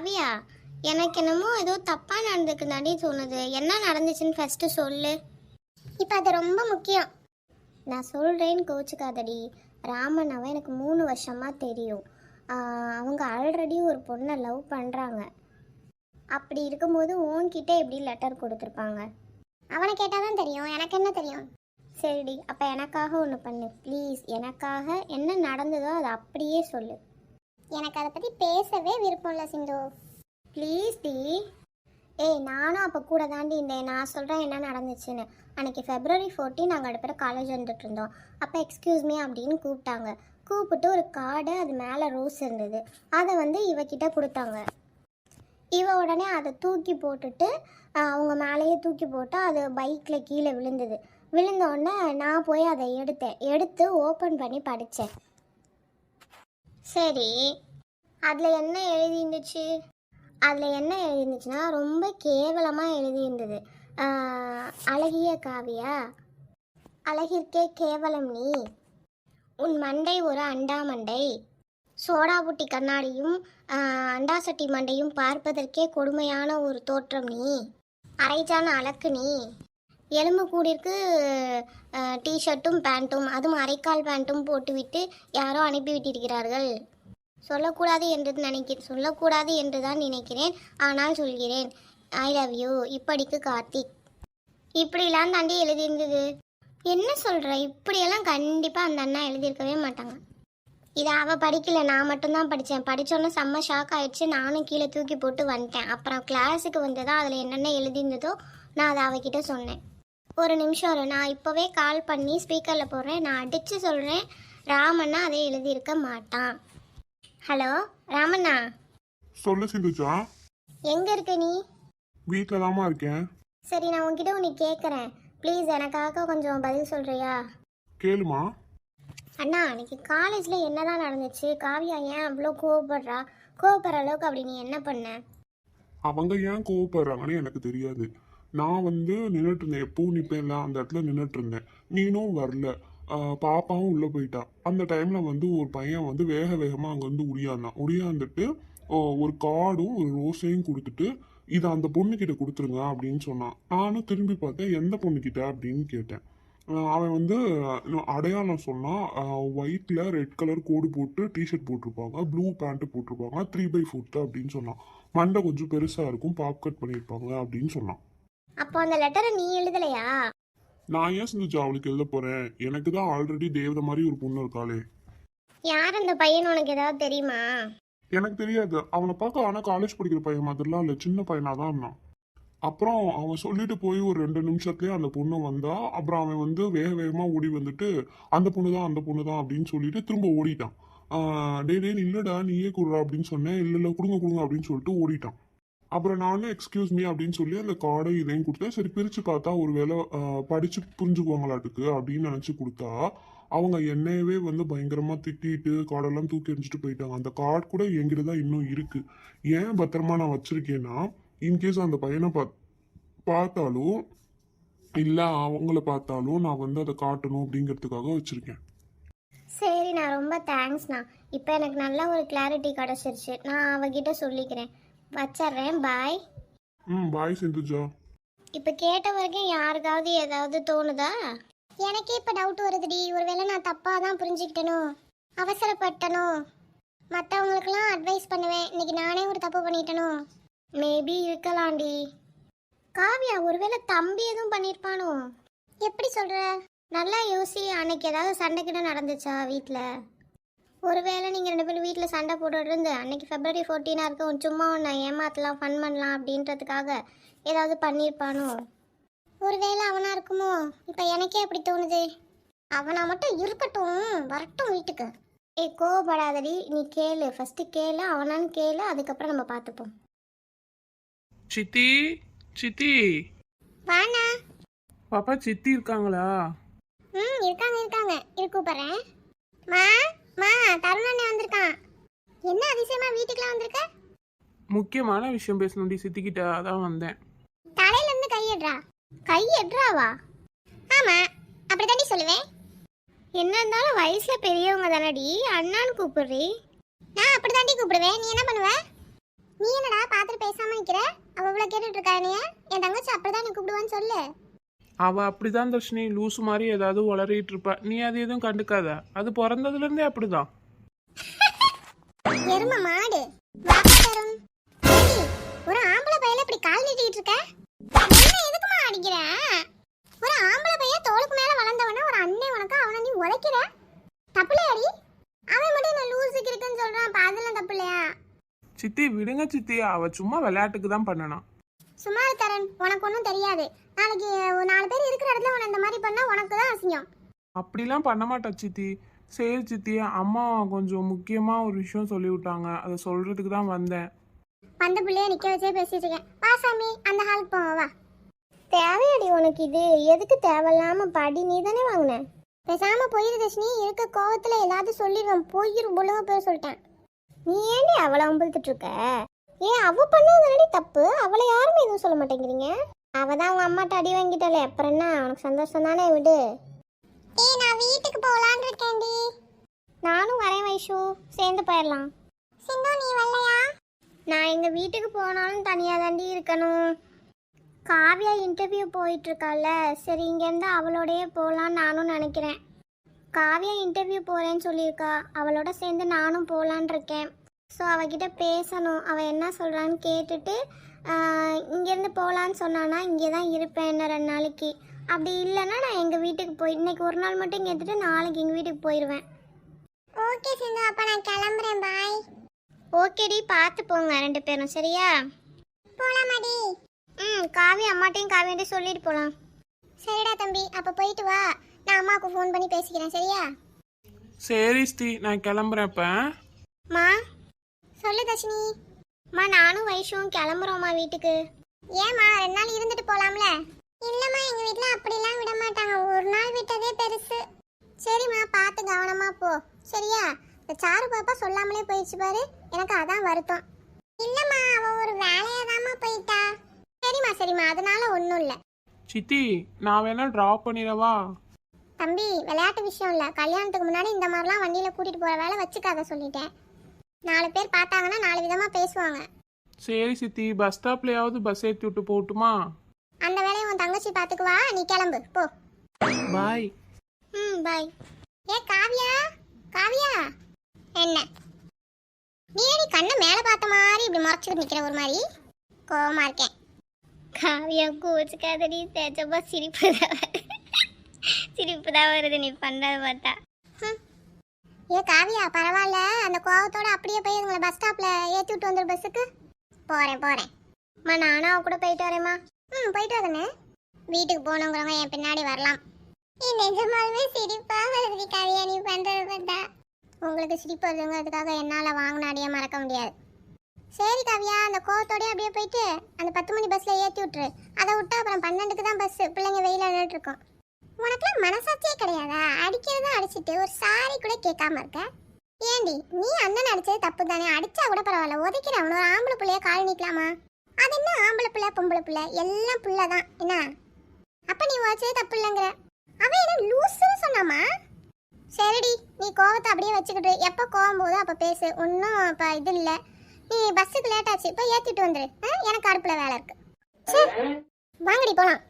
காவியா எனக்கு என்னமோ ஏதோ தப்பா நடந்துக்குதாண்டி தோணுது. என்ன நடந்துச்சுன்னு ஃபஸ்ட்டு சொல்லு. இப்போ அது ரொம்ப முக்கியம். நான் சொல்கிறேன்னு கோச்சுக்காதடி. ராமன் அவன் எனக்கு மூணு வருஷமாக தெரியும். அவங்க ஆல்ரெடி ஒரு பொண்ணை லவ் பண்ணுறாங்க அப்படி இருக்கும்போது உன்கிட்ட எப்படி லெட்டர் கொடுத்துருப்பாங்க? அவனை கேட்டால் தான் தெரியும். எனக்கு என்ன தெரியும்? சரிடி அப்போ எனக்காக ஒன்று பண்ணு. ப்ளீஸ் எனக்காக என்ன நடந்ததோ அதை அப்படியே சொல்லு. எனக்கு அதை பற்றி பேசவே விருப்பம் இல்லை சிந்து. Please D. ஏய் நானும் அப்போ கூட தாண்டி இருந்தேன். நான் சொல்கிறேன் என்ன நடந்துச்சுன்னு. அன்னைக்கு ஃபெப்ரவரி 14 நாங்கள் அடுப்பிற காலேஜ் வந்துட்டு இருந்தோம். அப்போ எக்ஸ்கியூஸ் மீ அப்படின்னு கூப்பிட்டாங்க. கூப்பிட்டு ஒரு கார்டு அது மேலே ரோஸ் இருந்தது. அதை வந்து இவக்கிட்ட கொடுத்தாங்க. இவ உடனே அதை தூக்கி போட்டுட்டு அவங்க மேலேயே தூக்கி போட்டு அது பைக்கில் கீழே விழுந்தது. விழுந்த உடனே நான் போய் அதை எடுத்தேன். எடுத்து ஓப்பன் பண்ணி படித்தேன் சரி. அதில் என்ன எழுதியிருந்துச்சு? அதில் என்ன எழுதியிருந்துச்சுன்னா ரொம்ப கேவலமாக எழுதியிருந்தது. அழகிய காவியா? அழகிற்கே கேவலம் நீ. உன் மண்டை ஒரு அண்டா மண்டை. சோடா புட்டி கண்ணாடியும் அண்டாசட்டி மண்டையும் பார்ப்பதற்கே கொடுமையான ஒரு தோற்றம் நீ. அரைச்சான அலக்கு நீ. எலும்பு கூடிற்கு டிஷர்ட்டும் பேண்ட்டும் அதுவும் அரைக்கால் பேண்ட்டும் போட்டுவிட்டு யாரோ அனுப்பிவிட்டிருக்கிறார்கள். சொல்லக்கூடாது என்று நினைக்கிறேன். சொல்லக்கூடாது என்று தான் நினைக்கிறேன். ஆனால் சொல்கிறேன். ஐ லவ் யூ இப்படிக்கு கார்த்திக். இப்படிலாம் தாண்டி எழுதியிருந்தது. என்ன சொல்கிற இப்படியெல்லாம் கண்டிப்பாக அந்த அண்ணா எழுதியிருக்கவே மாட்டாங்க. இதை அவள் படிக்கல. நான் மட்டும்தான் படித்தேன். படித்தோன்னே செம்ம ஷாக் ஆகிடுச்சு நானும் கீழே தூக்கி போட்டு வந்துட்டேன். அப்புறம் கிளாஸுக்கு வந்து அதில் என்னென்ன எழுதியிருந்ததோ நான் அதை அவகிட்ட சொன்னேன். ஒரு நிமிஷம் இரு. நான் இப்போவே கால் பண்ணி ஸ்பீக்கரில் போடுறேன். நான் அடித்து சொல்கிறேன் ராமண்ணா அதை எழுதியிருக்க மாட்டான். ஹலோ ராமண்ணா. சொல்லு சிந்துஜா. எங்கே இருக்க நீ? வீட்டில் தாம்மா இருக்கேன். சரி நான் உன்கிட்ட ஒன்று கேட்குறேன் ப்ளீஸ் எனக்காக கொஞ்சம் பதில் சொல்கிறியா கேளுமா. அண்ணா அன்னைக்கு காலேஜில் என்னதான் நடந்துச்சு? காவியா ஏன் அவ்வளோ கோவப்படுறா? கோவப்படுற அளவுக்கு அப்படி நீ என்ன பண்ண? அவங்க ஏன் கோவப்படுறாங்கன்னு எனக்கு தெரியாது. நான் வந்து நின்றுட்டு இருந்தேன். எப்பவும் நிற்பேன்ல அந்த இடத்துல நின்றுட்டு இருந்தேன். நீனும் வரல. பாப்பாவும் உள்ளே போயிட்டா. அந்த டைமில் வந்து ஒரு பையன் வந்து வேக வேகமாக அங்கே வந்து உரியாந்துட்டு ஓ, ஒரு கார்டும் ஒரு ரோஸையும் கொடுத்துட்டு இதை அந்த பொண்ணுக்கிட்ட கொடுத்துருங்க அப்படின்னு சொன்னான். நானும் திரும்பி பார்த்தேன் எந்த பொண்ணுக்கிட்ட அப்படின்னு கேட்டேன். அவன் வந்து அடையாளம் சொன்னால் ஒயிட்டில் ரெட் கலர் கோடு போட்டு டிஷர்ட் போட்டிருப்பாங்க ப்ளூ பேண்ட்டு போட்டிருப்பாங்க த்ரீ பை ஃபோர்த்து அப்படின்னு சொன்னான். மண்டை கொஞ்சம் பெருசாக இருக்கும் பாப் கட் பண்ணியிருப்பாங்க அப்படின்னு சொன்னான். அப்போ அந்த லெட்டரை நீ எழுதலையா? நான் ஏன் செஞ்சு அவளுக்கு எழுத போகிறேன் எனக்கு தான் ஆல்ரெடி தேவதை மாதிரி ஒரு பொண்ணு இருக்காளே. யார் அந்த பையன்? உனக்கு ஏதாவது தெரியுமா? எனக்கு தெரியாது. அவனை பார்க்க ஆனால் காலேஜ் படிக்கிற பையன் மாதிரிலாம் இல்லை. சின்ன பையனாக தான் இருந்தான். அப்புறம் அவன் சொல்லிட்டு போய் ஒரு ரெண்டு நிமிஷத்துலேயே அந்த பொண்ணு வந்தா அப்புறம் அவன் வந்து வேக வேகமாக ஓடி வந்துட்டு அந்த பொண்ணு தான் அந்த பொண்ணு தான் அப்படின்னு சொல்லிட்டு திரும்ப ஓடிட்டான். டேய் டேய் இல்லைடா நீயே கொடுறா அப்படின்னு சொன்னேன். இல்லை இல்லை கொடுங்க கொடுங்க அப்படின்னு சொல்லிட்டு ஓடிட்டான். அப்புறம் நானும் எக்ஸ்கியூஸ் மீ அப்படின்னு சொல்லி அந்த கார்டை இதையும் கொடுத்தேன். சரி பிரித்து பார்த்தா ஒரு வேலை படித்து புரிஞ்சுக்குவாங்களாட்டுக்கு அப்படின்னு நினச்சி கொடுத்தா அவங்க என்னையவே வந்து பயங்கரமாக திட்டிட்டு கார்டெல்லாம் தூக்கி எறிஞ்சிட்டு போயிட்டாங்க. அந்த கார்டு கூட என்கிட்ட தான் இன்னும் இருக்குது ஏன் பத்திரமா நான் வச்சுருக்கேன்னா இன்கேஸ் அந்த பையனை பா பார்த்தாலும் இல்லை அவங்கள பார்த்தாலும் நான் வந்து அதை காட்டணும் அப்படிங்கிறதுக்காக வச்சுருக்கேன். சரி நான் ரொம்ப தேங்க்ஸ்ண்ணா இப்போ எனக்கு நல்ல ஒரு கிளாரிட்டி கிடச்சிருச்சு. நான் அவகிட்ட சொல்லிக்கிறேன். வச்சிட்றேன். பாய் ம் பாய் சிந்துஜா. இப்போ கேட்ட வரைக்கும் யாருக்காவது ஏதாவது தோணுதா? எனக்கே இப்போ டவுட் வருதுடி. ஒருவேளை நான் தப்பாக தான் புரிஞ்சுக்கிட்டனோ? அவசரப்பட்டனோ? மற்றவங்களுக்கெல்லாம் அட்வைஸ் பண்ணுவேன். இன்னைக்கு நானே ஒரு தப்பு பண்ணிட்டனோ? மேபி இருக்கலாம்டி. காவியா ஒருவேளை தம்பி எதுவும் பண்ணியிருப்பானோ எப்படி சொல்கிற நல்லா யோசி. அன்னைக்கு ஏதாவது சண்டை கிட்ட நடந்துச்சா வீட்டில் ஒருவேளை நீங்கள் ரெண்டு பேரும் வீட்டில் சண்டை போட்டுட்டு இருந்து அன்னைக்கு ஃபெப்ரவரி ஃபோர்டீனாக இருக்கும் சும்மா உன்னை ஏமாத்தலாம் ஃபன் பண்ணலாம் அப்படின்றதுக்காக ஏதாவது பண்ணியிருப்பானோ? ஒருவேளை அவனா இருக்குமோ? இப்போ எனக்கே அப்படி தோணுது. அவனா மட்டும் இருக்கட்டும் வரட்டும் வீட்டுக்கு. ஏய் கோவப்படாதடி நீ கேளு. ஃபர்ஸ்ட் கேளு அவனான்னு கேளு அதுக்கப்புறம் நம்ம பார்த்துப்போம் சித்தி சித்தி. வாண்ணா. பாப்பா சித்தி இருக்காங்களா? ம் இருக்காங்க இருக்காங்க. இரு கூப்பிட்றேன். மா? மா தருணண்ணே வந்திருக்கான். என்ன அதிசயமா வீட்டுக்குலாம் வந்திருக்க? முக்கியமான விஷயம் பேசணும்டி சித்திக்கிட்ட அதான் வந்தேன். தலையில இருந்து கையெட்றா கையெட்றாவா ஆமா அப்படித்தாண்டி சொல்லுவேன். என்ன இருந்தாலும் வயசுல பெரியவங்க தானடி அண்ணான்னு கூப்பிடுறி. நான் அப்படித்தாண்டி கூப்பிடுவேன். நீ என்ன பண்ணுவ? நீ என்னடா பார்த்துட்டு பேசாம நிக்கிற? அவ இவ்வளவு கேட்டுட்டு இருக்கா நீ என் தங்கச்சி அப்படிதான் நீ கூப்பிடுவான்னு சொல்லு. அவ அப்படிதான் தர்ஷினி லூசு மாதிரி ஏதாவது உளறிட்டு இருப்பா. நீ அது எதுவும் கண்டுக்காத. அது பிறந்ததுல இருந்தே அப்படிதான். எரும மாடு ஒரு ஆம்பளை பையல இப்படி கால் நீட்டிட்டு இருக்க? எதுக்குமா அடிக்கிற? ஒரு ஆம்பளை பையன் தோளுக்கு மேல வளர்ந்தவன ஒரு அண்ணன் உனக்கு அவனை நீ உதைக்கிற? தப்புலையாடி அவன் மட்டும் என்ன லூசுக்கு இருக்குன்னு சொல்றான். அப்ப அதெல்லாம் தப்பு இல்லையா சித்தி விடுங்க சித்தி. அவ சும்மா விளையாட்டுக்கு தான் பண்ணனா தரன் உனக்கு ஒன்றும் தெரியாது. நாளைக்கு ஒரு நாலு பேர் இருக்கிற இடத்துல உன இந்த மாதிரி பண்ணா உனக்கு தான் அசிங்கம். அப்படிலாம் பண்ண மாட்டா சித்தி. சரி சித்தி. அம்மா கொஞ்சம் முக்கியமா ஒரு விஷயம் சொல்லி விட்டாங்க அதை சொல்றதுக்கு தான் வந்தேன். வந்த பிள்ளைய நிக்க வச்சே பேசிட்டு இருக்கேன். வா சாமி. அந்த ஹாலுக்கு போவோம். வா. தேவையடி உனக்கு இது. எதுக்கு தேவையில்லாம படி நீ தானே வாங்கின? பேசாம போயிரு தர்ஷினி. இருக்க கோவத்துல எல்லாத்தையும் சொல்லிடுவேன். போயிரு ஒழுங்கா போய் சொல்லிட்டேன். நீ ஏன்டி அவளை அம்புழுத்துட்டு இருக்க? ஏன் அவ பண்ணது தப்பு. அவளை யாருமே எதுவும் சொல்ல மாட்டேங்கிறீங்க? அவ தான் உங்க அம்மாட்ட அடி வாங்கிட்டாலே அப்புறம் என்ன? உனக்கு சந்தோஷம் தானே விடு. ஏய் நான் வீட்டுக்கு போலான்னு இருக்கேன்டி. நானும் வரேன் வைஷு. சேர்ந்து போயிடலாம். சிந்து நீ வரலையா? நான் எங்க வீட்டுக்கு போனாலும் தனியா தாண்டி இருக்கணும். காவியா இன்டர்வியூ போயிட்டு இருக்கால சரி இங்கேருந்து அவளோடயே போகலான்னு நானும் நினைக்கிறேன். காவியா இன்டர்வியூ போகிறேன்னு சொல்லியிருக்கா. அவளோட சேர்ந்து நானும் போகலான் இருக்கேன். ஸோ அவகிட்ட பேசணும். அவள் என்ன சொல்கிறான்னு கேட்டுட்டு இங்கேருந்து போகலான்னு சொன்னானா இங்கே தான் இருப்பேன் இன்னும் ரெண்டு நாளைக்கு. அப்படி இல்லைன்னா நான் எங்கள் வீட்டுக்கு போய் இன்னைக்கு ஒரு நாள் மட்டும் இங்கே எடுத்துட்டு நாளைக்கு எங்கள் வீட்டுக்கு போயிடுவேன். ஓகே சிந்து அப்போ நான் கிளம்புறேன். பாய். ஓகேடி பார்த்து போங்க ரெண்டு பேரும் சரியா? போலாமாடி ம் காவி அம்மாட்டையும் காவியாட்டையும் சொல்லிட்டு போகலாம் சரிடா தம்பி அப்போ போயிட்டு வா. நான் அம்மாவுக்கு ஃபோன் பண்ணி பேசிக்கிறேன் சரியா? சரி ஸ்ரீ நான் கிளம்புறேன் இப்ப மா சொல்லு தர்ஷினி. மா நானும் வைஷுவும் கிளம்புறோம்மா வீட்டுக்கு. ஏம்மா ரெண்டு நாள் இருந்துட்டு போலாம்ல? இல்லம்மா எங்க வீட்ல அப்படிலாம் விட மாட்டாங்க. ஒரு நாள் விட்டதே பெருசு. சரிம்மா பார்த்து கவனமா போ. சரியா? இந்த சாரு பாப்பா சொல்லாமலே போயிடுச்சு பாரு. எனக்கு அதான் வருத்தம். இல்லம்மா அவ ஒரு வேலையா தாம்மா போயிட்டா. சரிம்மா சரிம்மா அதனால ஒன்றும் இல்லை. சித்தி நான் வேணா ட்ராப் பண்ணிடவா? தம்பி விளையாட்டு விஷயம் இல்லை. கல்யாணத்துக்கு முன்னாடி இந்த மாதிரிலாம் வண்டியில் கூட்டிகிட்டு போகிற வேலை வச்சுக்காத சொல்லிட்டேன். நாலு பேர் பார்த்தாங்கன்னா நாலு விதமாக பேசுவாங்க. சரி சித்தி பஸ் ஸ்டாப்லயாவது பஸ் ஏற்றி விட்டு போகட்டுமா? அந்த வேலையை உன் தங்கச்சி பார்த்துக்குவா நீ கிளம்பு போ. பாய் ம் பாய் ஏ காவியா? காவியா? என்ன? நீ ஏடி கண்ணை மேலே பார்த்த மாதிரி இப்படி முறைச்சிட்டு நிற்கிற ஒரு மாதிரி? கோவமா இருக்கேன். காவியா கோச்சுக்காதடி தேச்சப்பா சிரிப்பு தான். சிரிப்பு தான் வருது நீ பண்ணுறது பார்த்தா. ஏ காவியா பரவாயில்ல. அந்த கோவத்தோட அப்படியே போய் உங்களை பஸ் ஸ்டாப்பில் ஏற்றி விட்டு வந்துரு பஸ்ஸுக்கு போகிறேன் போகிறேன் அம்மா நானும் அவ கூட போயிட்டு வரேம்மா. ம் போயிட்டு வரேன்னு வீட்டுக்கு போகணுங்கிறவங்க என் பின்னாடி வரலாம். நீ நிஜமாலுமே சிரிப்பா வருது காவியா. நீ பண்றது பார்த்தா. உங்களுக்கு சிரிப்பு வருதுங்கிறதுக்காக என்னால் வாங்கினாடியே மறக்க முடியாது. சரி காவியா. அந்த கோவத்தோடய அப்படியே போயிட்டு அந்த பத்து மணி பஸ்ஸில் ஏற்றி விட்டுரு. அதை விட்டா அப்புறம் பன்னெண்டுக்கு தான் பஸ்ஸு பிள்ளைங்க வெயில் நின்றுட்டு உனக்குலாம் மனசாட்சியே கிடையாதா? அடிக்கிறதா அடிச்சிட்டு ஒரு சாரி கூட கேட்காம இருக்க? ஏண்டி நீ அண்ணன் அடிச்சது தப்பு தானே அடிச்சா கூட பரவாயில்ல. உதைக்கிறேன் அவனோட ஆம்பளை பிள்ளைய கால் நிற்கலாமா அது என்ன ஆம்பளை பிள்ளை பொம்பளை பிள்ளை? எல்லாம் பிள்ளை தான் என்ன? அப்ப நீ உழைச்சது தப்பு இல்லைங்கிற. அவன் என்ன லூசுன்னு சொன்னாமா? சரிடி நீ கோவத்தை அப்படியே வச்சுக்கிட்டு எப்போ கோவம் போதோ அப்போ பேசு. ஒன்றும் இப்போ இது இல்லை. நீ பஸ்ஸுக்கு லேட் ஆச்சு இப்போ ஏற்றிட்டு வந்துடு ஆ? எனக்கு அடுப்பில் வேலை இருக்கு. சரி வாங்கடி போகலாம்